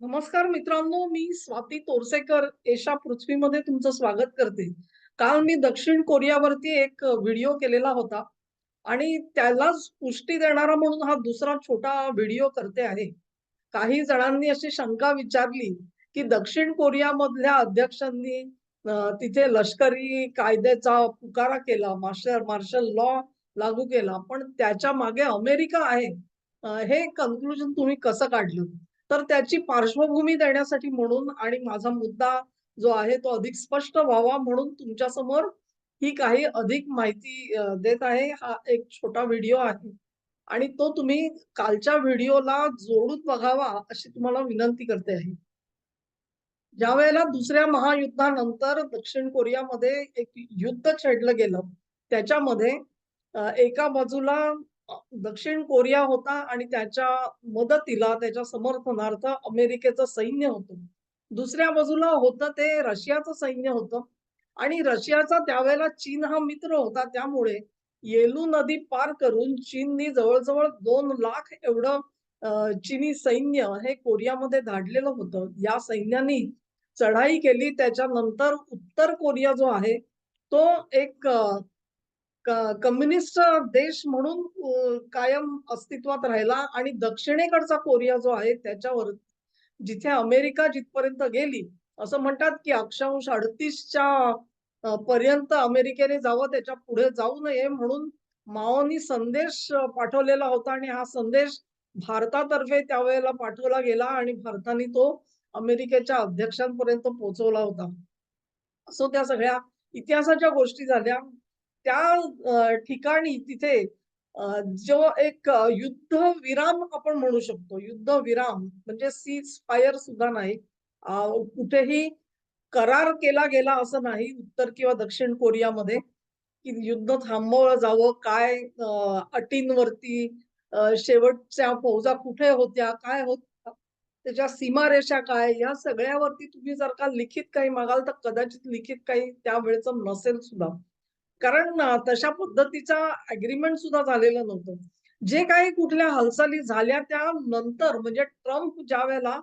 नमस्कार मित्रांनो मी स्वाती तोरसेकर एशा पृथ्वीमध्ये तुमचं स्वागत करते. काल मी दक्षिण कोरियावरती एक व्हिडिओ केलेला होता आणि त्यालाच पुष्टी देणारा म्हणून हा दुसरा छोटा व्हिडिओ करते आहे. काही जणांनी अशी शंका विचारली की दक्षिण कोरियामधल्या अध्यक्षांनी तिथे लष्करी कायद्याचा पुकारा केला मार्शल मार्शल लॉ लागू केला पण त्याच्यामागे अमेरिका आहे. हे कन्क्लुजन तुम्ही कसं काढलं? तर त्याची पार्श्वभूमी देण्यासाठी म्हणून आणि माझा मुद्दा जो आहे तो अधिक स्पष्ट व्हावा म्हणून तुमच्यासमोर ही काही अधिक माहिती देत आहे. हा एक छोटा व्हिडिओ आहे. आणि तो तुम्ही कालच्या व्हिडिओला जोडून बघावा अशी तुम्हाला विनंती करते आहे. ज्या वेळेला दुसऱ्या महायुद्धानंतर दक्षिण कोरियामध्ये एक युद्ध छेडलं गेलं त्याच्यामध्ये एका बाजूला दक्षिण कोरिया होता आणि त्याच्या मदतीला त्याच्या समर्थनार्थ अमेरिकेचं सैन्य होतं. दुसऱ्या बाजूला होतं ते रशियाचं सैन्य होतं. आणि रशियाचा त्यावेळेला चीन हा मित्र होता. त्यामुळे येलू नदी पार करून चीननी जवळजवळ दोन लाख एवढं चिनी सैन्य हे कोरियामध्ये धाडलेलं होतं. या सैन्यानी चढाई केली. त्याच्यानंतर उत्तर कोरिया जो आहे तो एक कम्युनिस्ट देश म्हणून कायम अस्तित्वात राहिला आणि दक्षिणेकडचा कोरिया जो आहे त्याच्यावर जिथे अमेरिका जिथपर्यंत गेली असं म्हणतात की अक्षांश अडतीसच्या पर्यंत अमेरिकेने जावं त्याच्या पुढे जाऊ नये म्हणून माओनी संदेश पाठवलेला होता आणि हा संदेश भारतातर्फे त्यावेळेला पाठवला गेला आणि भारताने तो अमेरिकेच्या अध्यक्षांपर्यंत पोहोचवला होता. असो त्या सगळ्या इतिहासाच्या गोष्टी झाल्या. त्या ठिकाणी तिथे जो एक युद्ध विराम आपण म्हणू शकतो. युद्ध विराम म्हणजे सीज फायर सुद्धा नाही. कुठेही करार केला गेला असं नाही उत्तर किंवा दक्षिण कोरियामध्ये की युद्ध थांबवलं जावं काय अटींवरती शेवटच्या फौजा कुठे होत्या काय होत त्याच्या सीमारेषा काय या सगळ्यावरती तुम्ही जर का लिखित काही मागाल तर कदाचित लिखित काही त्यावेळेच नसेल सुद्धा. कारण तशा पद्धतीचा अग्रीमेंट सुद्धा झालेलं नव्हतं. जे काही कुठल्या हालचाली झाल्या त्यानंतर म्हणजे ट्रम्प ज्या वेळेला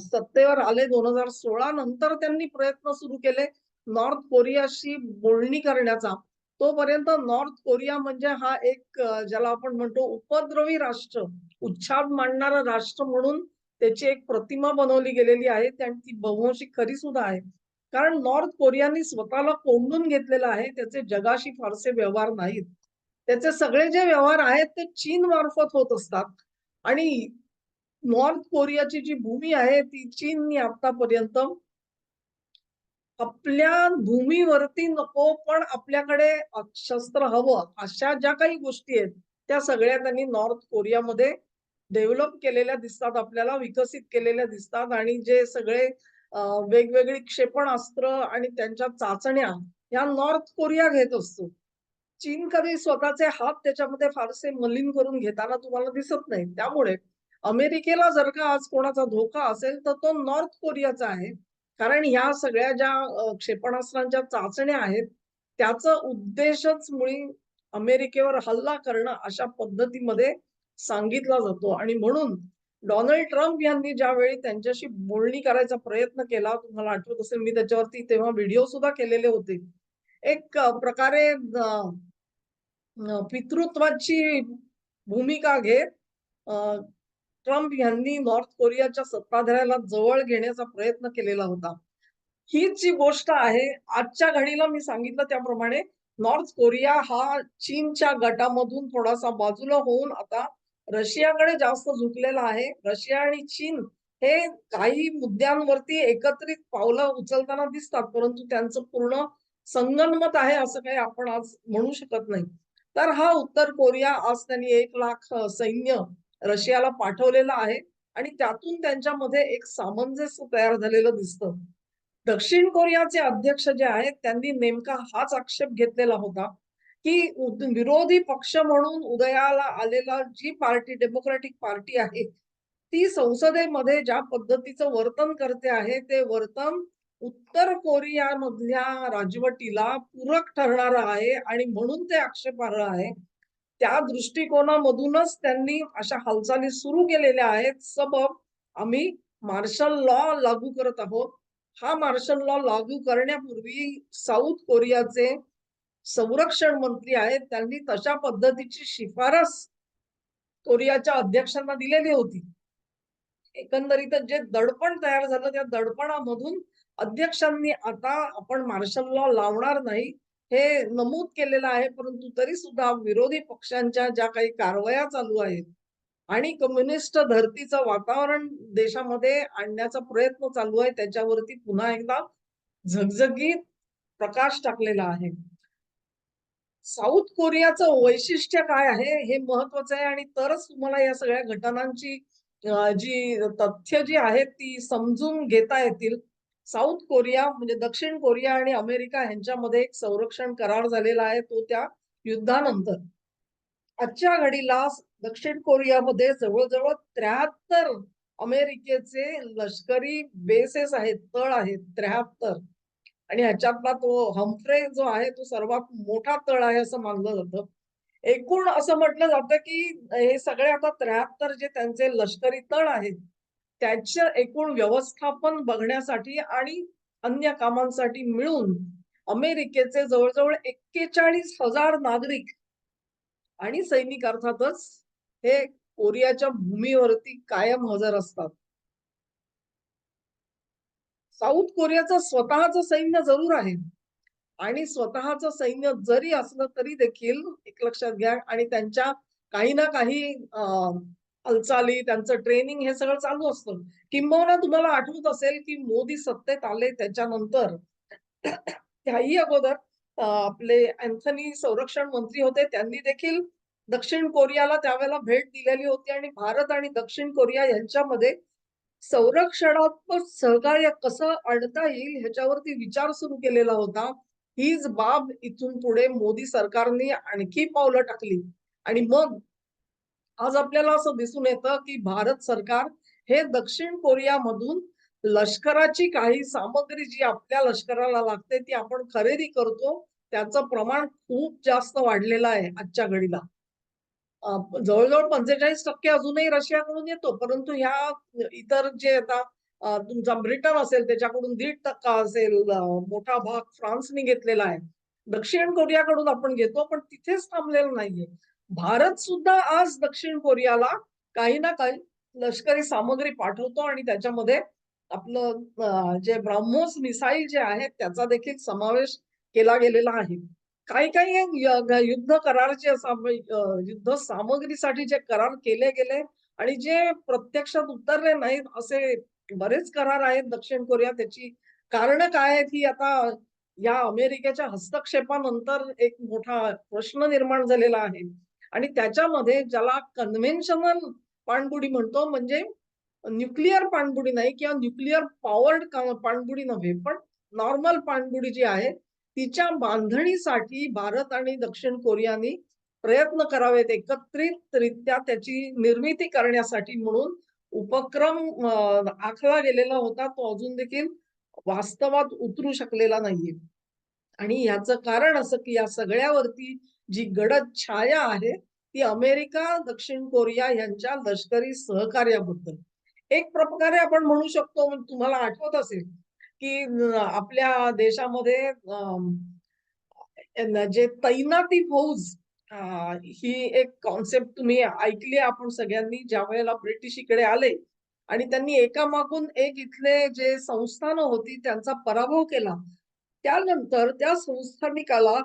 सत्तेवर आले दोन हजार सोळा नंतर त्यांनी प्रयत्न सुरू केले नॉर्थ कोरियाशी बोलणी करण्याचा. तोपर्यंत नॉर्थ कोरिया म्हणजे हा एक ज्याला आपण म्हणतो उपद्रवी राष्ट्र उच्छाद मांडणारं राष्ट्र म्हणून त्याची एक प्रतिमा बनवली गेलेली आहे. आणि ती बहुंशी खरी सुद्धा आहे. कारण नॉर्थ कोरियाने स्वतःला कोंडून घेतलेलं आहे त्याचे जगाशी फारसे व्यवहार नाहीत. त्याचे सगळे जे व्यवहार आहेत ते चीन मार्फत होत असतात. आणि नॉर्थ कोरियाची जी भूमी आहे ती चीननी आतापर्यंत आपल्या भूमीवरती नको पण आपल्याकडे शस्त्र हवं अशा ज्या काही गोष्टी आहेत त्या सगळ्या त्यांनी नॉर्थ कोरियामध्ये डेव्हलप केलेल्या दिसतात आपल्याला विकसित केलेल्या दिसतात. आणि जे सगळे वेगवेगळी क्षेपणास्त्र आणि त्यांच्या चाचण्या या नॉर्थ कोरिया घेत असतो. चीन कधी स्वतःचे हात त्याच्यामध्ये फारसे मलिन करून घेताना तुम्हाला दिसत नाही. त्यामुळे अमेरिकेला जर का आज कोणाचा धोका असेल तर तो नॉर्थ कोरियाचा आहे. कारण ह्या सगळ्या ज्या क्षेपणास्त्रांच्या चाचण्या आहेत त्याचा उद्देशच मुळी अमेरिकेवर हल्ला करणं अशा पद्धतीमध्ये सांगितला जातो. आणि म्हणून डोनाल्ड ट्रम्प यांनी ज्यावेळी त्यांच्याशी बोलणी करायचा प्रयत्न केला तुम्हाला आठवत असेल मी त्याच्यावरती तेव्हा व्हिडिओ सुद्धा केलेले होते. एक प्रकारे पितृत्वाची भूमिका घेत अ, ट्रम्प यांनी नॉर्थ कोरियाच्या सत्ताधाऱ्याला जवळ घेण्याचा प्रयत्न केलेला होता. हीच जी गोष्ट आहे आजच्या घडीला मी सांगितलं त्याप्रमाणे नॉर्थ कोरिया हा चीनच्या गटामधून थोडासा बाजूला होऊन आता रशियाकडे जास्त झुकलेला आहे. रशिया आणि चीन हे काही मुद्द्यांवरती एकत्रित पावलं उचलताना दिसतात परंतु त्यांचं पूर्ण संगनमत आहे असं काही आपण आज म्हणू शकत नाही. तर हा उत्तर कोरिया आज त्यांनी एक लाख सैन्य रशियाला पाठवलेलं आहे आणि त्यातून त्यांच्यामध्ये एक सामंजस्य तयार झालेलं दिसतं. दक्षिण कोरियाचे अध्यक्ष जे आहेत त्यांनी नेमका हाच आक्षेप घेतलेला होता. की विरोधी पक्ष म्हणून उदयाला आलेला जी पार्टी डेमोक्रॅटिक पार्टी आहे ती संसदेमध्ये ज्या पद्धतीचं वर्तन करते आहे ते वर्तन उत्तर कोरियामधल्या राजवटीला पूरक ठरणार आहे आणि म्हणून ते आक्षेपार्ह आहे. त्या दृष्टिकोनामधूनच त्यांनी अशा हालचाली सुरू केलेल्या आहेत. सबब आम्ही मार्शल लॉ लागू करत आहोत. हा मार्शल लॉ लागू करण्यापूर्वी साऊथ कोरियाचे संरक्षण मंत्री आहेत त्यांनी तशा पद्धतीची शिफारस कोरियाच्या अध्यक्षांना दिलेली होती. एकंदरीतच जे दडपण तयार झालं त्या दडपणामधून अध्यक्षांनी आता आपण मार्शल लॉ लावणार नाही हे नमूद केलेलं आहे परंतु तरी सुद्धा विरोधी पक्षांच्या ज्या काही कारवाया चालू आहेत आणि कम्युनिस्ट धर्तीचं वातावरण देशामध्ये आणण्याचा प्रयत्न चालू आहे त्याच्यावरती पुन्हा एकदा झगझगीत प्रकाश टाकलेला आहे. साऊथ कोरियाचं वैशिष्ट्य काय आहे? हे महत्वाचं आहे आणि तरच तुम्हाला या सगळ्या घटनांची जी तथ्य जी आहेत ती समजून घेता येतील. साऊथ कोरिया म्हणजे दक्षिण कोरिया आणि अमेरिका यांच्यामध्ये एक संरक्षण करार झालेला आहे तो त्या युद्धानंतर. आजच्या घडीला दक्षिण कोरियामध्ये जवळजवळ त्र्याहत्तर अमेरिकेचे लष्करी बेसेस आहेत तळ आहेत त्र्याहत्तर. आणि ह्याच्यातला तो हम्फ्रे जो आहे तो सर्वात मोठा तळ आहे असं मानलं जातं. एकूण असं म्हटलं जातं की हे सगळे आता त्र्याहत्तर जे त्यांचे लष्करी तळ आहेत त्याचं एकूण व्यवस्थापन बघण्यासाठी आणि अन्य कामांसाठी मिळून अमेरिकेचे जवळजवळ एक्केचाळीस हजार नागरिक आणि सैनिक अर्थातच हे कोरियाच्या भूमीवरती कायम हजर असतात. साऊथ कोरियाचं स्वतःच सैन्य जरूर आहे. आणि स्वतःच सैन्य जरी असलं तरी देखील एक लक्षात घ्या. आणि त्यांच्या काही ना काही हालचाली त्यांचं ट्रेनिंग हे सगळं चालू असतं. किंबहुना तुम्हाला आठवत असेल की मोदी सत्तेत आले त्याच्यानंतर त्याही अगोदर आपले अँथनी संरक्षण मंत्री होते. त्यांनी देखील दक्षिण कोरियाला त्यावेळेला भेट दिलेली होती. आणि भारत आणि दक्षिण कोरिया यांच्यामध्ये संरक्षणात्मक सहकार्य कसं आणता येईल ह्याच्यावरती विचार सुरू केलेला होता. हीच बाब इथून पुढे मोदी सरकारने आणखी पावलं टाकली. आणि मग आज आपल्याला असं दिसून येतं की भारत सरकार हे दक्षिण कोरियामधून लष्कराची काही सामग्री जी आपल्या लष्कराला लागते ती आपण खरेदी करतो त्याचं प्रमाण खूप जास्त वाढलेलं आहे आजच्या घडीला. जवळजवळ पंचेचाळीस टक्के अजूनही रशियाकडून येतो. परंतु ह्या इतर जे आता तुमचा ब्रिटन असेल त्याच्याकडून दीड टक्का असेल मोठा भाग फ्रान्सने घेतलेला आहे. दक्षिण कोरियाकडून आपण घेतो पण तिथेच थांबलेलं नाहीये. भारत सुद्धा आज दक्षिण कोरियाला काही ना काही लष्करी सामग्री पाठवतो आणि त्याच्यामध्ये आपलं जे ब्राह्मोस मिसाईल जे आहेत त्याचा देखील समावेश केला गेलेला आहे. काही काही युद्ध करारचे युद्ध सामग्रीसाठी जे करार केले गेले आणि जे प्रत्यक्षात उतरले नाहीत असे बरेच करार आहेत दक्षिण कोरिया. त्याची कारण काय आहेत ही आता या अमेरिकेच्या हस्तक्षेपानंतर एक मोठा प्रश्न निर्माण झालेला आहे. आणि त्याच्यामध्ये ज्याला कन्व्हेन्शनल पाणबुडी म्हणतो म्हणजे न्यूक्लिअर पाणबुडी नाही किंवा न्यूक्लिअर पॉवर्ड पाणबुडी नव्हे पण नॉर्मल पाणबुडी जी आहे तिच्या बांधणीसाठी भारत आणि दक्षिण कोरियानी प्रयत्न करावेत एकत्रितरित्या त्याची निर्मिती करण्यासाठी म्हणून उपक्रम आखला गेलेला होता. तो अजून देखील वास्तवात उतरू शकलेला नाहीये. आणि याचं कारण असं की या सगळ्यावरती जी गडद छाया आहे ती अमेरिका दक्षिण कोरिया यांच्या लष्करी सहकार्याबद्दल. एक प्रकारे आपण म्हणू शकतो तुम्हाला आठवत असेल की आपल्या देशामध्ये जे तैनाती फौज ही एक कॉन्सेप्ट तुम्ही ऐकली आपण सगळ्यांनी ज्या वेळेला ब्रिटिश इकडे आले आणि त्यांनी एकामागून एक इथले जे संस्थानं होती त्यांचा पराभव केला. त्यानंतर त्या संस्थानिकाला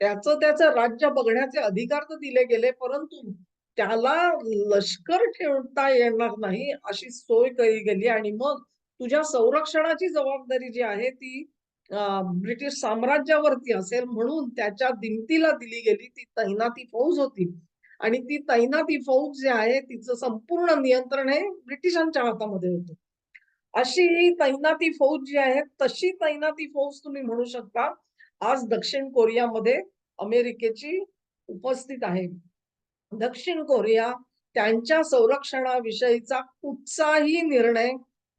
त्याचं त्याचं राज्य बघण्याचे अधिकार तर दिले गेले परंतु त्याला लष्कर ठेवता येणार नाही अशी सोय केली गेली आणि मग तुझ्या संरक्षणाची जबाबदारी जी आहे ती ब्रिटिश साम्राज्यावरती असेल म्हणून त्याच्या दिमतीला दिली गेली. ती तैनाती फौज होती. आणि ती तैनाती फौज जी आहे तिचं संपूर्ण नियंत्रण हे ब्रिटिशांच्या हातामध्ये होतं. अशी ही तैनाती फौज जी आहे तशी तैनाती फौज तुम्ही म्हणू शकता आज दक्षिण कोरियामध्ये अमेरिकेची उपस्थित आहे. दक्षिण कोरिया त्यांच्या संरक्षणाविषयीचा कुठचाही निर्णय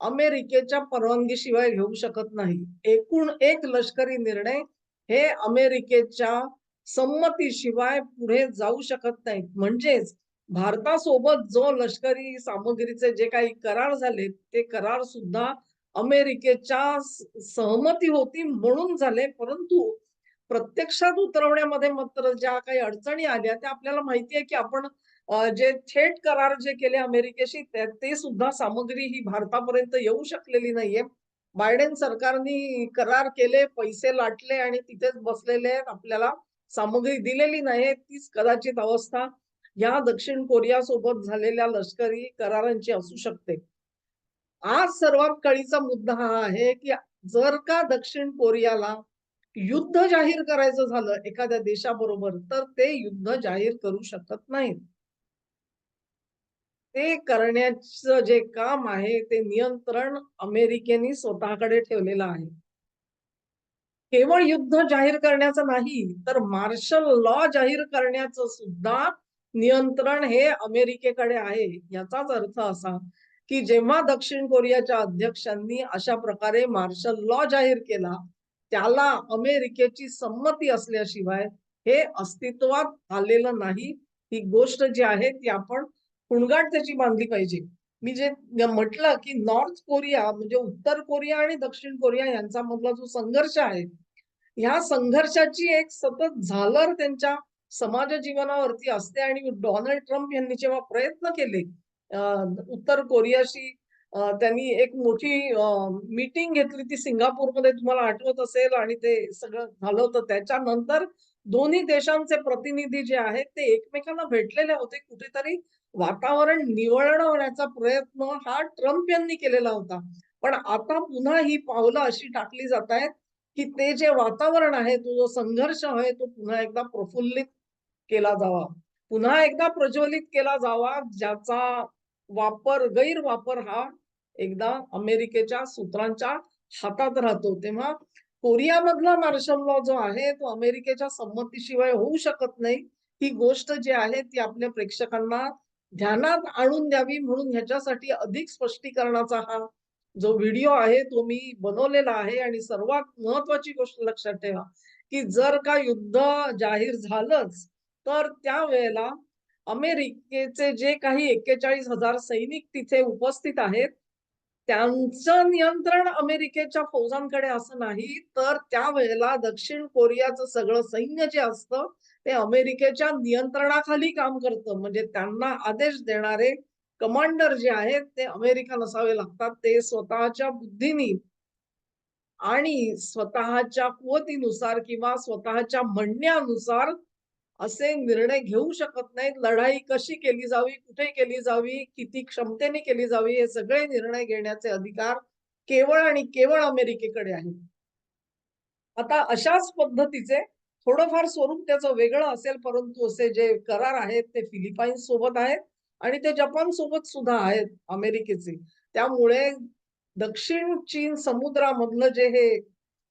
अमेरिकेच्या परवानगीशिवाय घेऊ शकत नाही. एकूण एक लष्करी निर्णय हे अमेरिकेच्या संमतीशिवाय पुढे जाऊ शकत नाहीत. म्हणजेच भारतासोबत जो लष्करी सामग्रीचे जे काही करार झाले ते करार सुद्धा अमेरिकेच्या सहमती होती म्हणून झाले. परंतु प्रत्यक्षात उतरवण्यामध्ये मात्र ज्या काही अडचणी आल्या त्या आपल्याला माहिती आहे की आपण जे थेट करार जे केले अमेरिकेशी ते सुद्धा सामग्री ही भारतापर्यंत येऊ शकलेली नाहीये. बायडेन सरकारने करार केले पैसे लाटले आणि तिथेच बसलेले आहेत. आपल्याला सामग्री दिलेली नाही तीच कदाचित अवस्था या दक्षिण कोरिया सोबत झालेल्या लष्करी करारांची असू शकते. आज सर्वात कळीचा मुद्दा हा आहे की जर का दक्षिण कोरियाला युद्ध जाहीर करायचं झालं एखाद्या देशाबरोबर तर ते युद्ध जाहीर करू शकत नाहीत. ते करण्याचं जे काम आहे ते नियंत्रण अमेरिकेने स्वतःकडे ठेवलेलं आहे. केवळ युद्ध जाहीर करण्याचं नाही तर मार्शल लॉ जाहीर करण्याचं सुद्धा नियंत्रण हे अमेरिकेकडे आहे. याचाच अर्थ असा की जेव्हा दक्षिण कोरियाच्या अध्यक्षांनी अशा प्रकारे मार्शल लॉ जाहीर केला त्याला अमेरिकेची संमती असल्याशिवाय हे अस्तित्वात आलेलं नाही. ही गोष्ट जी आहे ती आपण कुणगाट त्याची बांधली पाहिजे. मी जे म्हटलं की नॉर्थ कोरिया म्हणजे उत्तर कोरिया आणि दक्षिण कोरिया यांचा मधला जो संघर्ष आहे ह्या संघर्षाची एक सतत झालर त्यांच्या समाज जीवनावरती असते आणि डोनाल्ड ट्रम्प यांनी जेव्हा प्रयत्न केले उत्तर कोरियाशी त्यांनी एक मोठी मीटिंग घेतली ती सिंगापूरमध्ये तुम्हाला आठवत असेल आणि ते सगळं झालं होतं. त्याच्यानंतर दोन्ही देशांचे प्रतिनिधी जे आहेत ते एकमेकांना भेटलेले होते कुठेतरी वातावरण निवळण होण्याचा प्रयत्न हा ट्रम्प यांनी केलेला होता. पण आता पुन्हा ही पावलं अशी टाकली जात आहेत की ते जे वातावरण आहे तो जो संघर्ष आहे तो पुन्हा एकदा प्रफुल्लित केला जावा. पुन्हा एकदा प्रज्वलित केला जावा ज्याचा वापर गैरवापर हा एकदा अमेरिकेच्या सूत्रांच्या हातात राहतो. तेव्हा कोरियामधला मार्शल लॉ जो आहे तो अमेरिकेच्या संमतीशिवाय होऊ शकत नाही. ही गोष्ट जी आहे ती आपल्या प्रेक्षकांना ध्यानात आणून द्यावी म्हणून ह्याच्यासाठी अधिक स्पष्टीकरणाचा हा जो व्हिडिओ आहे तो मी बनवलेला आहे. आणि सर्वात महत्वाची गोष्ट लक्षात ठेवा की जर का युद्ध जाहीर झालंच तर त्यावेळेला अमेरिकेचे जे काही एक्केचाळीस हजार सैनिक तिथे उपस्थित आहेत त्यांचं नियंत्रण अमेरिकेच्या फौजांकडे असं नाही तर त्यावेळेला दक्षिण कोरियाचं सगळं सैन्य जे असतं ते अमेरिकेच्या नियंत्रणाखाली काम करतं. म्हणजे त्यांना आदेश देणारे कमांडर जे आहेत ते अमेरिका नसावे लागतात. ते स्वतःच्या बुद्धीनी आणि स्वतःच्या कुवतीनुसार किंवा स्वतःच्या म्हणण्यानुसार असे निर्णय घेऊ शकत नाहीत. लढाई कशी केली जावी कुठे केली जावी किती क्षमतेने केली जावी हे सगळे निर्णय घेण्याचे अधिकार केवळ आणि केवळ अमेरिकेकडे आहेत. आता अशाच पद्धतीचे थोडंफार स्वरूप त्याचं वेगळं असेल परंतु असे जे करार आहेत ते फिलिपाईन्स सोबत आहेत आणि ते जपान सोबत सुद्धा आहेत अमेरिकेचे. त्यामुळे दक्षिण चीन समुद्रामधलं जे हे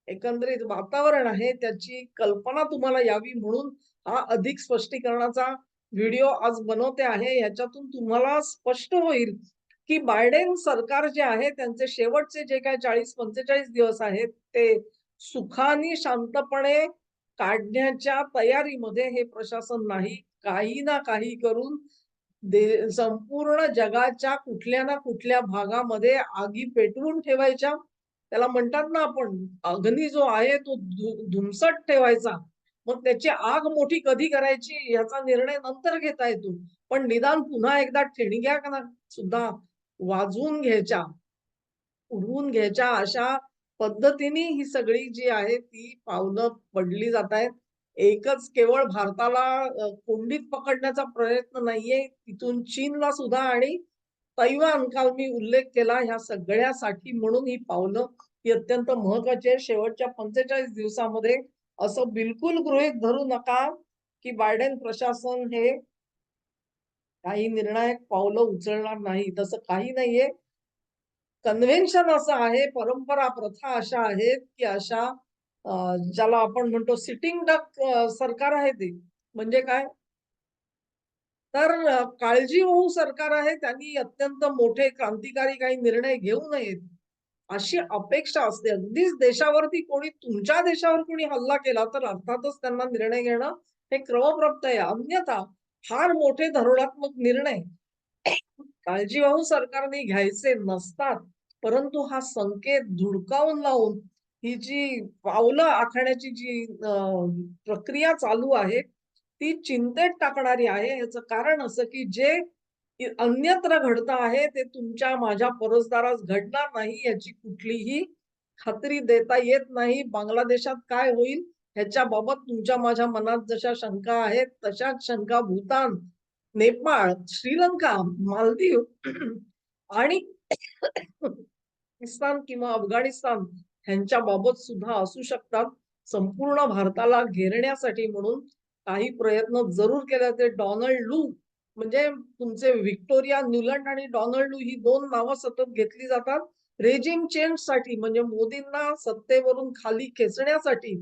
एकंदरीत वातावरण आहे त्याची कल्पना तुम्हाला यावी म्हणून हा अधिक स्पष्टीकरणाचा व्हिडिओ आज बनवते आहे. याच्यातून तुम्हाला स्पष्ट होईल की बायडेन सरकार जे आहे त्यांचे शेवटचे जे काय चाळीस पंचेचाळीस दिवस आहेत ते सुखानी शांतपणे काढण्याच्या तयारीमध्ये हे प्रशासन नाही. काही ना काही करून दे संपूर्ण जगाच्या कुठल्या ना कुठल्या भागामध्ये आगी पेटवून ठेवायच्या. त्याला म्हणतात ना आपण अग्नी जो आहे तो धुमसट ठेवायचा. मग त्याची आग मोठी कधी करायची याचा निर्णय नंतर घेता येतो. पण निदान पुन्हा एकदा ठेणग्या का ना सुद्धा वाजवून घ्यायच्या. उडवून घ्यायच्या अशा पद्धतीने ही सगळी जी आहे ती पावलं पडली जात आहेत. एकच केवळ भारताला कोंडीत पकडण्याचा प्रयत्न नाहीये तिथून चीनला सुद्धा आणि तैवान काल मी उल्लेख केला ह्या सगळ्यासाठी म्हणून ही पावलं ही अत्यंत महत्वाची आहे शेवटच्या पंचेचाळीस दिवसामध्ये असं बिलकुल गृहीत धरू नका की बायडेन प्रशासन हे काही निर्णायक पावलं उचलणार नाही. तसं काही नाहीये. कन्व्हेन्शन असं आहे परंपरा प्रथा अशा आहेत की अशा ज्याला आपण म्हणतो सिटिंग डक सरकार आहे ते. म्हणजे काय? तर काळजी काळजीवाहू सरकार आहे त्यांनी अत्यंत मोठे क्रांतिकारी काही निर्णय घेऊ नयेत अशी अपेक्षा असते. अगदीच देशावरती कोणी तुमच्या देशावर कोणी हल्ला केला तर अर्थातच त्यांना निर्णय घेणं हे क्रमप्राप्त आहे. अन्यथा फार मोठे धोरणात्मक निर्णय काळजीवाहू सरकारने घ्यायचे नसतात. परंतु हा संकेत धुडकावून लावून ही जी पावलं आखण्याची जी प्रक्रिया चालू आहे ती चिंतेत टाकणारी आहे. याचं कारण असं की जे अन्यत्र घडत आहे ते तुमच्या माझ्या परसदारास घडणार नाही याची कुठलीही खात्री देता येत नाही. बांगलादेशात काय होईल ह्याच्या बाबत तुमच्या माझ्या मनात जशा शंका आहेत तशाच शंका भूतान नेपाळ श्रीलंका मालदीव आणि पाकिस्तान किंवा अफगाणिस्तान ह्यांच्या बाबत सुद्धा असू शकतात. संपूर्ण भारताला घेरण्यासाठी म्हणून काही प्रयत्न जरूर केले जाते डॉनल्ड लू म्हणजे तुमचे व्हिक्टोरिया न्यूलंड आणि डॉनल्ड लू ही दोन नावं सतत घेतली जातात. रेजिम चेंजसाठी म्हणजे मोदींना सत्तेवरून खाली खेचण्यासाठी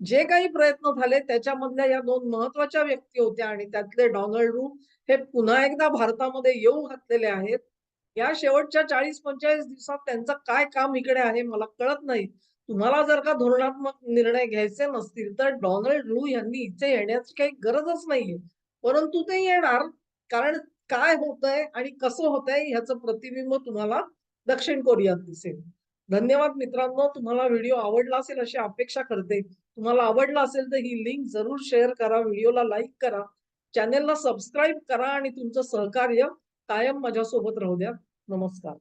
जे काही प्रयत्न झाले त्याच्यामधल्या या दोन महत्त्वाच्या व्यक्ती होत्या आणि त्यातले डॉनल्ड लू हे पुन्हा एकदा भारतामध्ये येऊ घातलेले आहेत. या शेवटच्या चाळीस पंचेचाळीस दिवसात त्यांचं काय काम इकडे आहे मला कळत नाही. तुम्हाला जर का धोरणात्मक निर्णय घ्यायचे नसतील तर डोनाल्ड लू यांनी इथे येण्याची काही गरजच नाहीये. परंतु ते येणार. कारण काय होतंय आणि कसं होतंय ह्याचं प्रतिबिंब तुम्हाला दक्षिण कोरियात दिसेल. धन्यवाद मित्रांनो. तुम्हाला व्हिडिओ आवडला असेल अशी अपेक्षा करते. तुम्हाला आवडला असेल तर ही लिंक जरूर शेअर करा व्हिडिओला लाईक करा चॅनेलला सबस्क्राईब करा आणि तुमचं सहकार्य कायम माझ्यासोबत राहू द्या. नमस्कार.